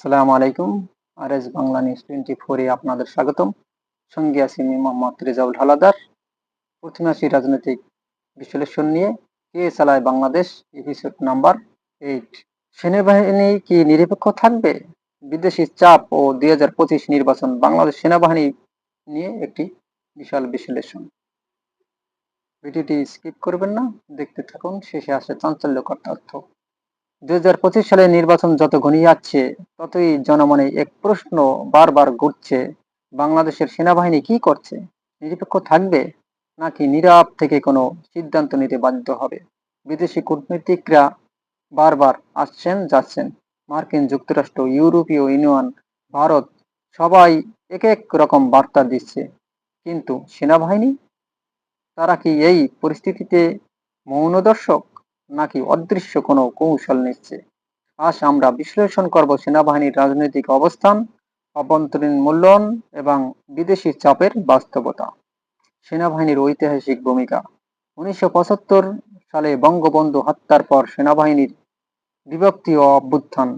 সালাম আলাইকুম। R S Bangla news twenty ফোরে আপনাদের স্বাগতম। সঙ্গে আছি আমি মোহাম্মদ রেজাউল হালাদার। প্রথমে আসি রাজনৈতিক বিশ্লেষণ নিয়ে কে চালায় বাংলাদেশ এপিসোড নাম্বার এইট। সেনাবাহিনী কি নিরপেক্ষ থাকবে? বিদেশি চাপ ও দুই হাজার পঁচিশ নির্বাচন বাংলাদেশ সেনাবাহিনী নিয়ে একটি বিশাল বিশ্লেষণ। ভিডিওটি স্কিপ করবেন না, দেখতে থাকুন। শেষে আসে চাঞ্চল্যকর তথ্য। দুই সালের নির্বাচন যত ঘনিয়ে যাচ্ছে ততই জনমনে এক প্রশ্ন বারবার ঘুরছে, বাংলাদেশের সেনাবাহিনী কি করছে? নিরপেক্ষ থাকবে নাকি নীরব থেকে কোনো সিদ্ধান্ত নিতে বাধ্য হবে? বিদেশি কূটনীতিকরা বারবার আসছেন, যাচ্ছেন। মার্কিন যুক্তরাষ্ট্র, ইউরোপীয় ইউনিয়ন, ভারত সবাই এক এক রকম বার্তা দিচ্ছে। কিন্তু সেনাবাহিনী? তারা কি এই পরিস্থিতিতে মৌন দর্শক? নাকি অদৃশ্য কোনো কৌশল নিচ্ছে আজ আমরা বিশ্লেষণ করব সেনাবাহিনীর রাজনৈতিক অবস্থান, অভ্যন্তরীণ মূল্যায়ন এবং বিদেশি চাপের বাস্তবতা। সেনাবাহিনীর ঐতিহাসিক ভূমিকা। উনিশশো পঁচাত্তর সালে বঙ্গবন্ধু হত্যার পর সেনাবাহিনীর বিভক্তি ও অভ্যুত্থান।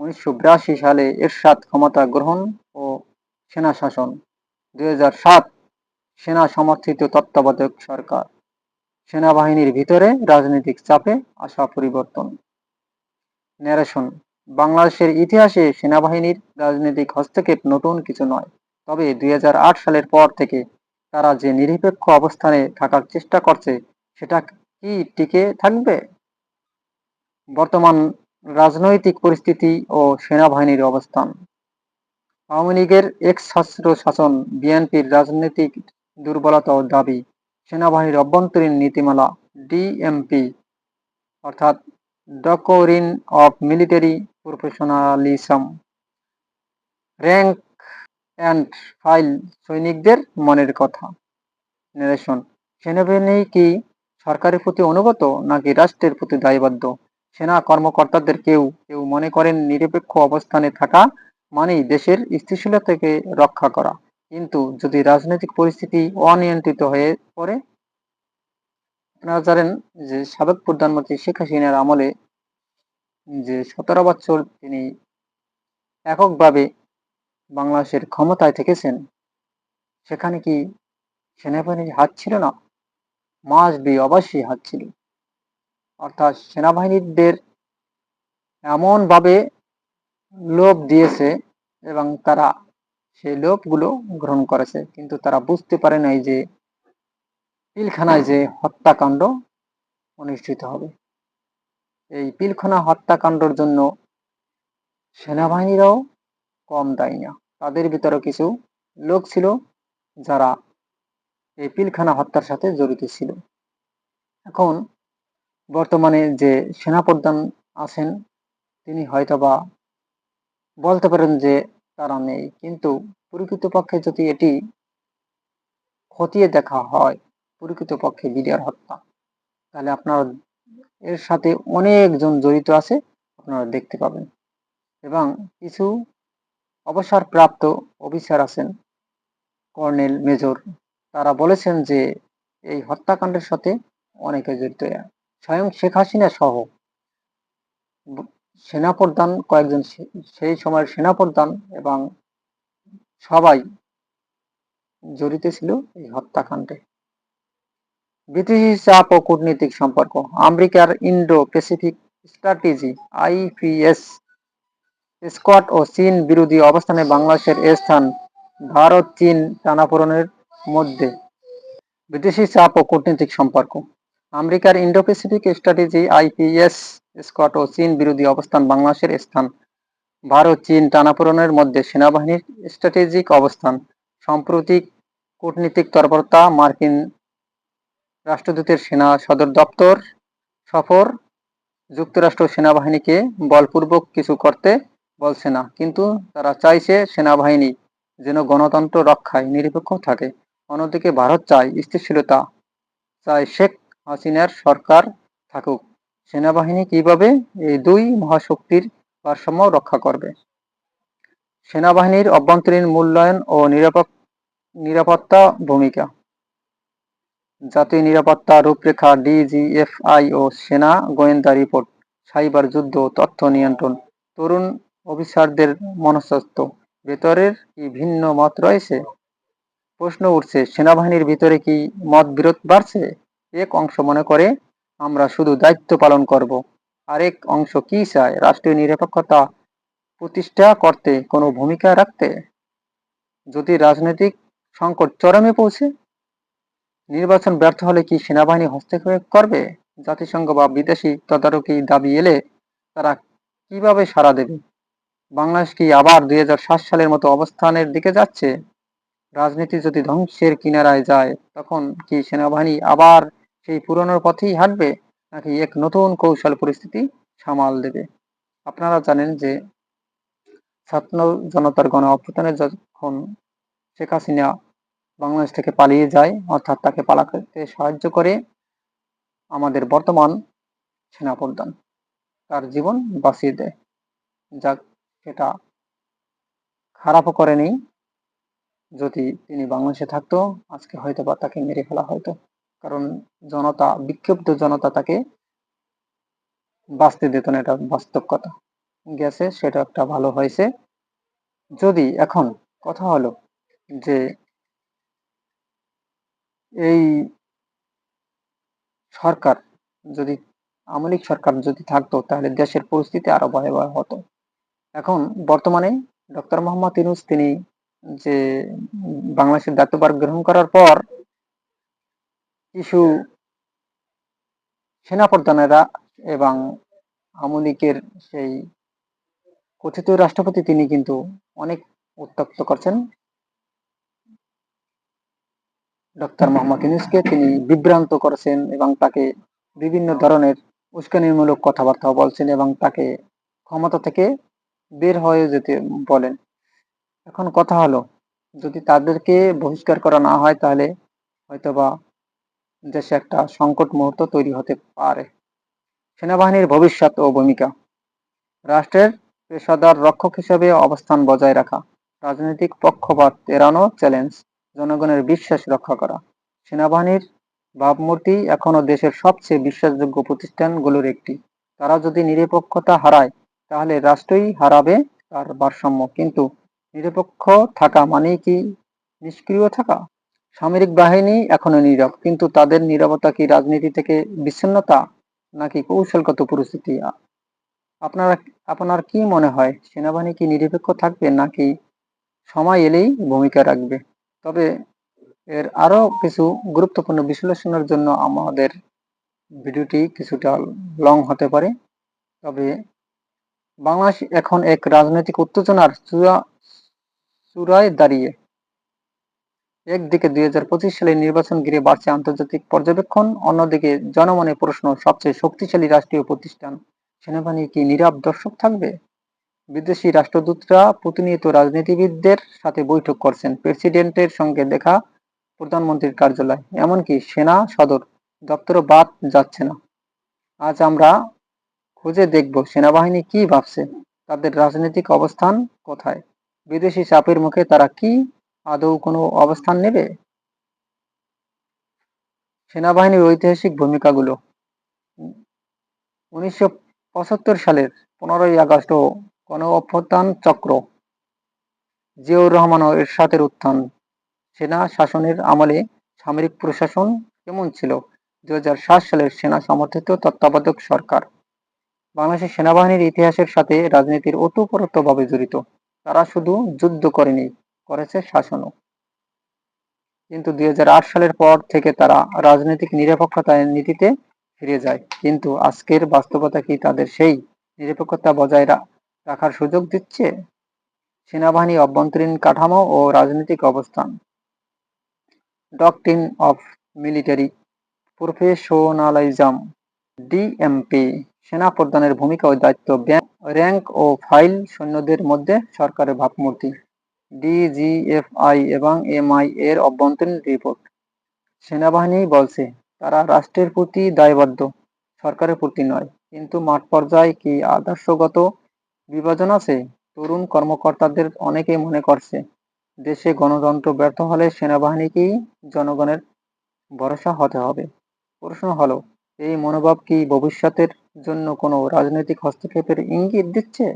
উনিশশো বিরাশি সালে এরশাদ ক্ষমতা গ্রহণ ও সেনা শাসন। দুই হাজার সাত সেনা সমর্থিত তত্ত্বাবধায়ক সরকার। সেনাবাহিনীর ভিতরে রাজনৈতিক চাপে আসা পরিবর্তন। ন্যারেশন বাংলাদেশের ইতিহাসে সেনাবাহিনীর রাজনৈতিক হস্তক্ষেপ নতুন কিছু নয়, তবে দুই হাজার আট সালের পর থেকে তারা যে নিরপেক্ষ অবস্থানে থাকার চেষ্টা করছে, সেটা কি টিকে থাকবে? বর্তমান রাজনৈতিক পরিস্থিতি ও সেনাবাহিনীর অবস্থান। আওয়ামী লীগের এক ছাত্র শাসন বিএনপির রাজনৈতিক দুর্বলতা ও দাবি সেনাবাহিনীর অভ্যন্তরীণ নীতিমালা ডিএমপি অর্থাৎ doctrine of military professionalism rank and file সৈনিকদের মনের কথা। নিরেশন সেনাবাহিনী কি সরকারের প্রতি অনুগত নাকি রাষ্ট্রের প্রতি দায়বদ্ধ? সেনা কর্মকর্তাদের কেউ কেউ মনে করেন নিরপেক্ষ অবস্থানে থাকা মানেই দেশের স্থিতিশীলতাকে রক্ষা করা। কিন্তু যদি রাজনৈতিক পরিস্থিতি অনিয়ন্ত্রিত হয়ে পড়ে, আপনারা জানেন যে সাবেক প্রধানমন্ত্রী শেখ হাসিনার আমলে যে সতেরো বছর তিনি এককভাবে বাংলাদেশের ক্ষমতায় থেকেছেন, সেখানে কি সেনাবাহিনীর হাত ছিল না? মাস বি অবশ্যই হাত ছিল। অর্থাৎ সেনাবাহিনীদের এমনভাবে লোভ দিয়েছে এবং তারা সেই লোকগুলো গ্রহণ করেছে, কিন্তু তারা বুঝতে পারে নাই যে পিলখানায় যে হত্যাকাণ্ড অনুষ্ঠিত হবে। এই পিলখানা হত্যাকাণ্ডর জন্য সেনাবাহিনীরাও কম দায়ী না। তাদের ভিতরে কিছু লোক ছিল যারা এই পিলখানা হত্যার সাথে জড়িত ছিল। এখন বর্তমানে যে সেনাপ্রধান আছেন, তিনি হয়তোবা বলতে পারেন যে তারা নেই। কিন্তু প্রকৃতপক্ষে যদি এটি খতিয়ে দেখা হয়, প্রকৃতপক্ষে বিডিআর হত্যা, তাহলে আপনারা এর সাথে অনেকজন জড়িত আছে, আপনারা দেখতে পাবেন। এবং কিছু অবসরপ্রাপ্ত অফিসার আছেন, কর্নেল মেজর। তারা বলেছেন যে, এই হত্যাকাণ্ডের সাথে অনেকে জড়িত। স্বয়ং শেখ হাসিনা সহ সেনাপ্রধান, কয়েকজন সেই সময়ের সেনাপ্রধান এবং সবাই জড়িত ছিল এই হত্যাকাণ্ডে। বিদেশি চাপ ও কূটনৈতিক সম্পর্ক, আমেরিকার ইন্ডো প্যাসিফিক স্ট্র্যাটেজি, আইপিএস, স্কট ও চীন বিরোধী অবস্থানে বাংলাদেশের স্থান ভারত, চীন টানাপোড়নের মধ্যে। বিদেশি চাপ ও কূটনৈতিক সম্পর্ক, আমেরিকার ইন্ডো প্যাসিফিক স্ট্র্যাটেজি, আইপিএস স্কট ও চীন বিরোধী অবস্থান বাংলাদেশের স্থান। ভারত, চীন টানাপোড়নের মধ্যে সেনাবাহিনীর স্ট্র্যাটেজিক অবস্থান। সাম্প্রতিক কূটনীতিক তৎপরতা, মার্কিন রাষ্ট্রদূতের সেনা সদর দপ্তর সফর, যুক্তরাষ্ট্র সেনাবাহিনীকে বলপূর্বক কিছু করতে বলছে না, কিন্তু তারা চাইছে সেনাবাহিনী যেন গণতন্ত্র রক্ষায় নিরপেক্ষ থাকে। অন্যদিকে ভারত চায় স্থিতিশীলতা, চায় শেখ হাসিনার সরকার থাকুক। সেনাবাহিনী কীভাবে এই দুই মহাশক্তির ভারসাম্য রক্ষা করবে? সেনাবাহিনীর অভ্যন্তরীণ মূল্যায়ন ও নিরাপত্তা ভূমিকা। জাতীয় নিরাপত্তা রূপরেখা ডিজিএফআই ও সেনা গোয়েন্দা রিপোর্ট, সাইবার যুদ্ধ তথ্য নিয়ন্ত্রণ। তরুণ অফিসারদের মনস্তত্ত্ব। ভেতরের কি ভিন্ন মত রয়েছে? প্রশ্ন উঠছে, সেনাবাহিনীর ভিতরে কি মত বিরোধ বাড়ছে? এক অংশ মনে করে আমরা শুধু দায়িত্ব পালন করব। আরেক অংশ কি চায়? রাষ্ট্রীয় নিরপেক্ষতা প্রতিষ্ঠা করতে কোনো ভূমিকা রাখতে? যদি রাজনৈতিক সংকট চরমে পৌঁছে, নির্বাচন ব্যর্থ হলে কি সেনাবাহিনী হস্তক্ষেপ করবে? জাতিসংঘ বা বিদেশি তদারকি দাবি এলে তারা কীভাবে সাড়া দেবে? বাংলাদেশ কি আবার দুই হাজার সাত সালের মতো অবস্থানের দিকে যাচ্ছে? রাজনীতি যদি ধ্বংসের কিনারায় যায়, তখন কি সেনাবাহিনী আবার সেই পুরনোর পথেই হাঁটবে নাকি এক নতুন কৌশল পরিস্থিতি সামাল দেবে? আপনারা জানেন যে ছাত্র জনতার গণ অভ্যুত্থানে যখন শেখ হাসিনা বাংলাদেশ থেকে পালিয়ে যায়, অর্থাৎ তাকে পালাতে সাহায্য করে আমাদের বর্তমান সেনাপ্রধান, তার জীবন বাঁচিয়ে দেয়। যাক, সেটা খারাপও করেনি। যদি তিনি বাংলাদেশে থাকতো, আজকে হয়তো বা তাকে মেরে ফেলা হয়তো। কারণ জনতা, বিক্ষুব্ধ জনতা তাকে বাঁচতে দিত না, এটা বাস্তব কথা। গেছে, সেটা একটা ভালো হয়েছে। যদি এখন কথা হলো যে এই সরকার যদি আমলিক সরকার যদি থাকতো, তাহলে দেশের পরিস্থিতি আরও ভয়াবহ হতো। এখন বর্তমানে ডক্টর মোহাম্মদ ইনুস তিনি যে বাংলাদেশের দায়িত্বভার গ্রহণ করার পর কিছু সেনাপ্রধানেরা এবং আমলিকের সেই কথিত রাষ্ট্রপতি তিনি কিন্তু অনেক উত্তক্ত করছেন। ডক্টর মোহাম্মদ ইউনুসকে তিনি বিভ্রান্ত করেছেন এবং তাকে বিভিন্ন ধরনের উস্কানিমূলক কথাবার্তা বলছেন এবং তাকে ক্ষমতা থেকে বের হয়ে যেতে বলেন। এখন কথা হলো, যদি তাদেরকে বহিষ্কার করা না হয় তাহলে হয়তোবা দেশে একটা সংকট মুহূর্ত তৈরি হতে পারে। সেনাবাহিনীর ভবিষ্যৎ ও ভূমিকা। রাষ্ট্রের পেশাদার রক্ষক হিসেবে অবস্থান বজায় রাখা, রাজনৈতিক পক্ষপাত এড়ানো চ্যালেঞ্জ জনগণের বিশ্বাস রক্ষা করা। সেনাবাহিনীর ভাবমূর্তি এখনও দেশের সবচেয়ে বিশ্বাসযোগ্য প্রতিষ্ঠানগুলোর একটি। তারা যদি নিরপেক্ষতা হারায়, তাহলে রাষ্ট্রই হারাবে তার ভারসাম্য। কিন্তু নিরপেক্ষ থাকা মানে কি নিষ্ক্রিয় থাকা? সামরিক বাহিনী এখনও নীরব, কিন্তু তাদের নীরবতা কি রাজনীতি থেকে বিচ্ছিন্নতা নাকি কৌশলগত পরিস্থিতি? আপনারা, আপনার কি মনে হয়, সেনাবাহিনী কি নিরপেক্ষ থাকবে নাকি সময় এলেই ভূমিকা রাখবে? তবে এর আরও কিছু গুরুত্বপূর্ণ বিশ্লেষণের জন্য আমাদের ভিডিওটি কিছুটা লং হতে পারে। তবে বাংলাদেশ এখন এক রাজনৈতিক উত্তেজনার চূড়া, চূড়ায় দাঁড়িয়ে একদিকে দুই হাজার পঁচিশ সালের নির্বাচন ঘিরে বাড়ছে আন্তর্জাতিক পর্যবেক্ষণ, অন্যদিকে জনমনে প্রশ্ন, সবচেয়ে শক্তিশালী রাষ্ট্রীয় প্রতিষ্ঠান সেনাবাহিনী কি নীরব দর্শক থাকবে? বিদেশি রাষ্ট্রদূতরা প্রতিনিয়ত রাজনীতিবিদদের সাথে বৈঠক করছেন, প্রেসিডেন্টের সঙ্গে দেখা প্রধানমন্ত্রীর কার্যালয়, এমনকি সেনা সদর দপ্তরও বাদ যাচ্ছে না। আজ আমরা খুঁজে দেখব সেনাবাহিনী কি ভাবছে, তাদের রাজনৈতিক অবস্থান কোথায়, বিদেশি চাপের মুখে তারা কি আদৌ কোনো অবস্থান নেবে? সেনাবাহিনীর ঐতিহাসিক ভূমিকাগুলো। উনিশশো পঁচাত্তর সালের পনেরোই আগস্ট ও গণ অভ্যুত্থান চক্র। জিয়াউর রহমান ও এরশাদের উত্থান। সেনা শাসনের আমলে সামরিক প্রশাসন কেমন ছিল? দুহাজার সাত সালের সেনা সমর্থিত তত্ত্বাবধায়ক সরকার। বাংলাদেশের সেনাবাহিনীর ইতিহাসের সাথে রাজনীতির ওতপ্রোতভাবে জড়িত। তারা শুধু যুদ্ধ করেনি করেছে শাসনও। কিন্তু দুই হাজার আট সালের পর থেকে তারা রাজনৈতিক নিরপেক্ষতার নীতিতে ফিরে যায়। কিন্তু আজকের বাস্তবতা কি তাদের সেই নিরপেক্ষতা বজায় রাখার সুযোগ দিচ্ছে? সেনাবাহিনী অভ্যন্তরীণ কাঠামো ও রাজনৈতিক অবস্থান। Doctrine of military professionalism DMP সেনা প্রধানের ভূমিকা ও দায়িত্ব র্যাঙ্ক ও ফাইল সৈন্যদের মধ্যে সরকারের ভাবমূর্তি। ডিজিএফআই এবং এমআই এর অভ্যন্তরীণ রিপোর্ট সেনাবাহিনী বলছে, তারা রাষ্ট্রের প্রতি দায়বদ্ধ, সরকারের প্রতি নয়। কিন্তু মাঠ পর্যায়ে কি আদর্শগত বিভাজন আছে? তরুণ কর্মকর্তাদের অনেকেই মনে করছে, দেশে গণতন্ত্র ব্যর্থ হলে সেনাবাহিনীকেই জনগণের ভরসা হতে হবে। প্রশ্ন হলো, এই মনোভাব কি ভবিষ্যতের জন্য কোনো রাজনৈতিক হস্তক্ষেপের ইঙ্গিত দিচ্ছে?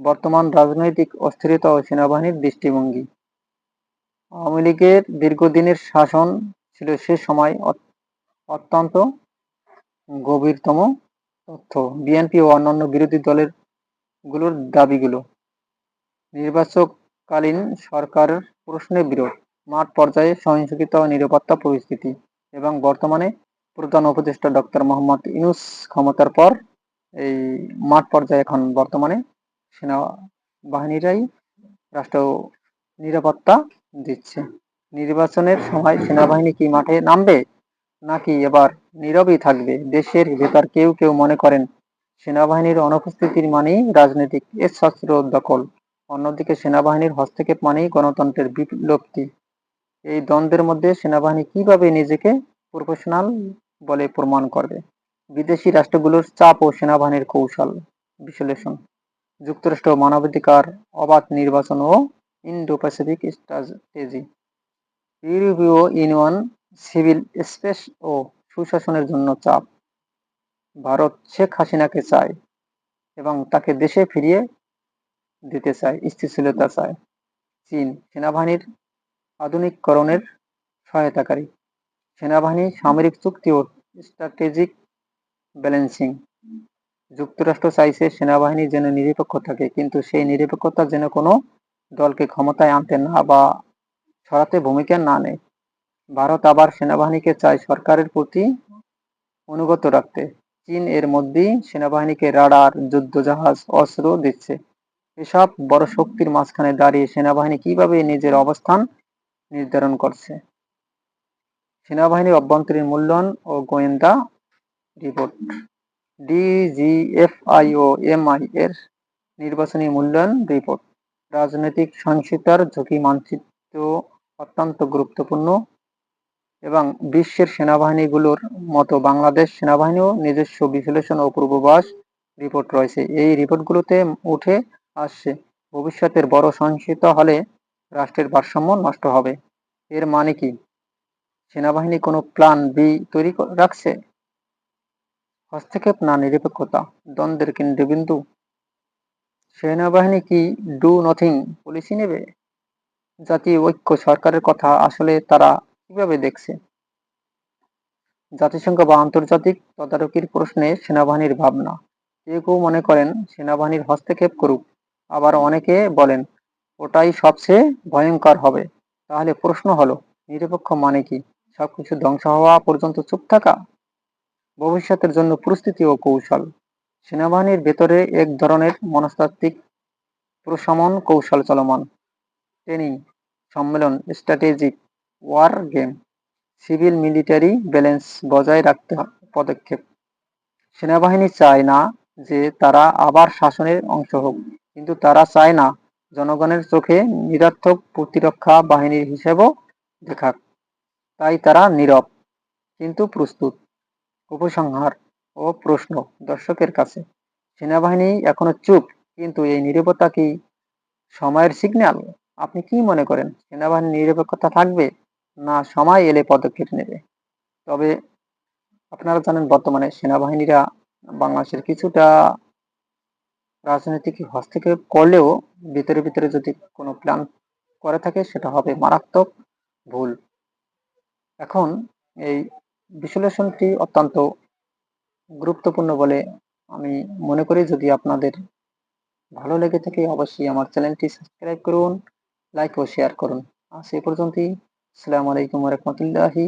বর্তমান রাজনৈতিক অস্থিরতা ও সেনাবাহিনীর দৃষ্টিভঙ্গি। আওয়ামী লীগের দীর্ঘদিনের শাসন ছিল সে সময় অত্যন্ত গভীরতম তথ্য। বিএনপি ও অন্যান্য বিরোধী দলেরগুলোর দাবিগুলো। নির্বাচককালীন সরকারের প্রশ্নে বিরোধ, মাঠ পর্যায়ে সহিংসতা ও নিরাপত্তা পরিস্থিতি এবং বর্তমানে প্রধান উপদেষ্টা ডক্টর মোহাম্মদ ইউনুস ক্ষমতার পর এই মাঠ পর্যায়ে এখন বর্তমানে সেনাবাহিনীরাই রাষ্ট্র নিরাপত্তা দিচ্ছে। নির্বাচনের সময় সেনাবাহিনী কি মাঠে নামবে, নাকি এবার নীরবই থাকবে? দেশের ভেতর কেউ কেউ মনে করেন, সেনাবাহিনীর অনুপস্থিতির মানেই রাজনৈতিক এসশস্ত্র দখল। অন্যদিকে সেনাবাহিনীর হস্তক্ষেপ মানেই গণতন্ত্রের বিলুপ্তি। এই দ্বন্দ্বের মধ্যে সেনাবাহিনী কীভাবে নিজেকে প্রফেশনাল বলে প্রমাণ করবে? বিদেশি রাষ্ট্রগুলোর চাপ ও সেনাবাহিনীর কৌশল বিশ্লেষণ। যুক্তরাষ্ট্র মানবাধিকার অবাধ নির্বাচন ও ইন্ডো প্যাসিফিক স্ট্র্যাটেজি। ইউরোপীয় ইউনিয়ন সিভিল স্পেস ও সুশাসনের জন্য চাপ। ভারত শেখ হাসিনাকে চায় এবং তাকে দেশে ফিরিয়ে দিতে চায়, স্থিতিশীলতা চায়। চীন সেনাবাহিনীর আধুনিককরণের সহায়তাকারী। সেনাবাহিনী সামরিক চুক্তি ও স্ট্র্যাটেজিক ব্যালেন্সিং। যুক্তরাষ্ট্র চাইছে সেনাবাহিনী যেন নিরপেক্ষ থাকে, কিন্তু সেই নিরপেক্ষতা যেন কোনো দলকে ক্ষমতায় আনতে না বা ছড়াতে ভূমিকা না নেয়। ভারত আবার সেনাবাহিনীকে চায় সরকারের প্রতি অনুগত রাখতে। চীন এর মধ্যেই সেনাবাহিনীকে রাডার, যুদ্ধজাহাজ, অস্ত্র দিচ্ছে। এসব বড় শক্তির মাঝখানে দাঁড়িয়ে সেনাবাহিনী কীভাবে নিজের অবস্থান নির্ধারণ করছে? সেনাবাহিনীর অভ্যন্তরীণ মূল্যায়ন ও গোয়েন্দা রিপোর্ট। ডিজিএফআই ও এমআই এর নির্বাচনী মূল্যায়ন রিপোর্ট রাজনৈতিক সহিংসতার ঝুঁকি মানচিত্র অত্যন্ত গুরুত্বপূর্ণ এবং বিশ্বের সেনাবাহিনীগুলোর মতো বাংলাদেশ সেনাবাহিনীও নিজস্ব বিশ্লেষণ ও পূর্বাভাস রিপোর্ট রয়েছে। এই রিপোর্টগুলোতে উঠে আসছে, ভবিষ্যতের বড় সহিংসতা হলে রাষ্ট্রের ভারসাম্য নষ্ট হবে। এর মানে কি? সেনাবাহিনী কোনো প্ল্যান বি তৈরি রাখছে? হস্তক্ষেপ না নিরপেক্ষতা। দ্বন্দ্বের কেন্দ্রবিন্দু সেনাবাহিনী কি ডু নথিং পলিসি নেবে? জাতীয় ঐক্য সরকারের কথা আসলে তারা কীভাবে দেখছে? জাতিসংঘ বা আন্তর্জাতিক তদারকির প্রশ্নে সেনাবাহিনীর ভাবনা। কেউ কেউ মনে করেন সেনাবাহিনীর হস্তক্ষেপ করুক। আবার অনেকে বলেন, ওটাই সবচেয়ে ভয়ঙ্কর হবে। তাহলে প্রশ্ন হলো, নিরপেক্ষ মানে কি? সবকিছু ধ্বংস হওয়া পর্যন্ত চুপ থাকা? ভবিষ্যতের জন্য প্রস্তুতি ও কৌশল। সেনাবাহিনীর ভেতরে এক ধরনের মনস্তাত্ত্বিক প্রশমন কৌশল চলমান। ট্রেনিং, সম্মেলন, strategic war game, civil military balance বজায় রাখতে পদক্ষেপ। সেনাবাহিনী চায় না যে তারা আবার শাসনের অংশ হোক, কিন্তু তারা চায় না জনগণের চোখে নিরর্থক প্রতিরক্ষা বাহিনীর হিসেবেও দেখাক। তাই তারা নীরব, কিন্তু প্রস্তুত। উপসংহার ও প্রশ্ন দর্শকের কাছে। সেনাবাহিনী এখনও চুপ, কিন্তু এই নীরবতা কি সময়ের সিগন্যাল আপনি কি মনে করেন, সেনাবাহিনীর নিরপেক্ষতা থাকবে না সময় এলে পদক্ষেপ নেবে? তবে আপনারা জানেন, বর্তমানে সেনাবাহিনীরা বাংলাদেশের কিছুটা রাজনৈতিক হস্তক্ষেপ করলেও ভিতরে ভিতরে যদি কোনো প্ল্যান করে থাকে, সেটা হবে মারাত্মক ভুল। এখন এই বিশ্লেষণটি অত্যন্ত গুরুত্বপূর্ণ বলে আমি মনে করি। যদি আপনাদের ভালো লেগে থাকে, অবশ্যই আমার চ্যানেলটি সাবস্ক্রাইব করুন, লাইক ও শেয়ার করুন। আজ এই পর্যন্তই। আসসালামু আলাইকুম রহমতুল্লাহি